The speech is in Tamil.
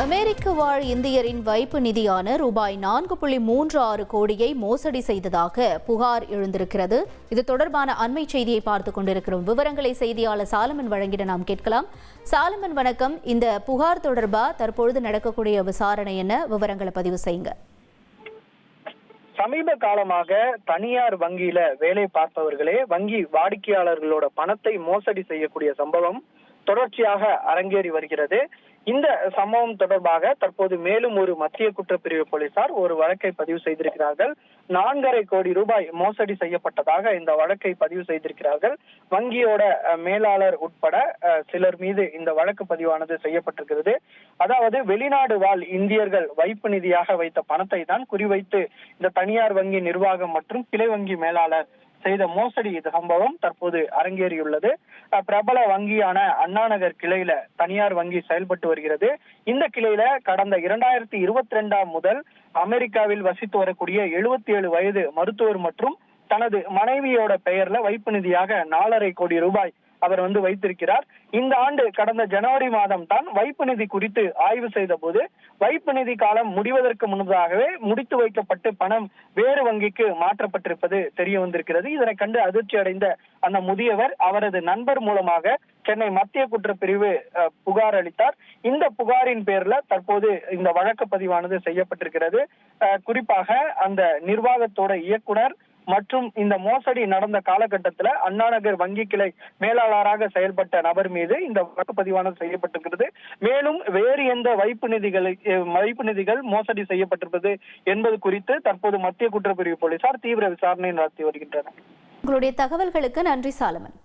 அமெரிக்க வாழ் இந்தியரின் வைப்பு நிதியான ரூபாய் நான்கு புள்ளி மூன்று ஆறு கோடியை மோசடி செய்ததாக புகார் எழுந்திருக்கிறது. இது தொடர்பான அண்மை செய்தியை பார்த்துக் கொண்டிருக்கிறோம். விவரங்களை செய்தியாளர் சாலமன் வழங்கிட நாம் கேட்கலாம். சாலமன் வணக்கம். இந்த புகார் தொடர்பா? தற்பொழுது நடக்கக்கூடிய விசாரணை என்ன? விவரங்களை பதிவு செய்யுங்க. சமீப காலமாக தனியார் வங்கியில வேலை பார்ப்பவர்களே வங்கி வாடிக்கையாளர்களோட பணத்தை மோசடி செய்யக்கூடிய சம்பவம் தொடர்ச்சியாக அரங்கேறி வருகிறது. இந்த சம்பவம் தொடர்பாக தற்போது மேலும் ஒரு மத்திய குற்றப்பிரிவு போலீசார் ஒரு வழக்கை பதிவு செய்திருக்கிறார்கள். நான்கரை கோடி ரூபாய் மோசடி செய்யப்பட்டதாக இந்த வழக்கை பதிவு செய்திருக்கிறார்கள். வங்கியோட அஹ், மேலாளர் உட்பட சிலர் மீது இந்த வழக்கு பதிவானது செய்யப்பட்டிருக்கிறது. அதாவது வெளிநாடு வாழ் இந்தியர்கள் வைப்பு நிதியாக வைத்த பணத்தை தான் குறிவைத்து இந்த தனியார் வங்கி நிர்வாகம் மற்றும் கிளை வங்கி மேலாளர் செய்த மோசடி இது சம்பவம் தற்போது அரங்கேறியுள்ளது. பிரபல வங்கியான அண்ணாநகர் கிளையில தனியார் வங்கி செயல்பட்டு வருகிறது. இந்த கிளையில கடந்த இரண்டாயிரத்தி இருபத்தி ரெண்டாம் முதல் அமெரிக்காவில் வசித்து வரக்கூடிய எழுபத்தி ஏழு வயது மருத்துவர் மற்றும் தனது மனைவியோட பெயர்ல வைப்பு நிதியாக நாலரை கோடி ரூபாய் அவர் வந்து வைத்திருக்கிறார். இந்த ஆண்டு கடந்த ஜனவரி மாதம் தான் வைப்பு நிதி குறித்து ஆய்வு செய்த போது வைப்பு நிதி காலம் முடிவதற்கு முன்னதாகவே முடித்து வைக்கப்பட்டு பணம் வேறு வங்கிக்கு மாற்றப்பட்டிருப்பது தெரிய வந்திருக்கிறது. இதனை கண்டு அதிர்ச்சி அடைந்த அந்த முதியவர் அவரது நண்பர் மூலமாக சென்னை மத்திய குற்றப்பிரிவு அஹ், புகார் அளித்தார். இந்த புகாரின் பேர்ல தற்போது இந்த வழக்கு பதிவானது செய்யப்பட்டிருக்கிறது. அஹ், குறிப்பாக அந்த நிர்வாகத்தோட இயக்குனர் மற்றும் இந்த மோசடி நடந்த காலகட்டத்துல அண்ணாநகர் வங்கி கிளை மேலாளராக செயல்பட்ட நபர் மீது இந்த வழக்கு பதிவானது செய்யப்பட்டிருக்கிறது. மேலும் வேறு எந்த வைப்பு நிதிகளை வைப்பு நிதிகள் மோசடி செய்யப்பட்டிருப்பது என்பது குறித்து தற்போது மத்திய குற்றப்பிரிவு போலீசார் தீவிர விசாரணை நடத்தி வருகின்றனர். உங்களுடைய தகவல்களுக்கு நன்றி சாலமன்.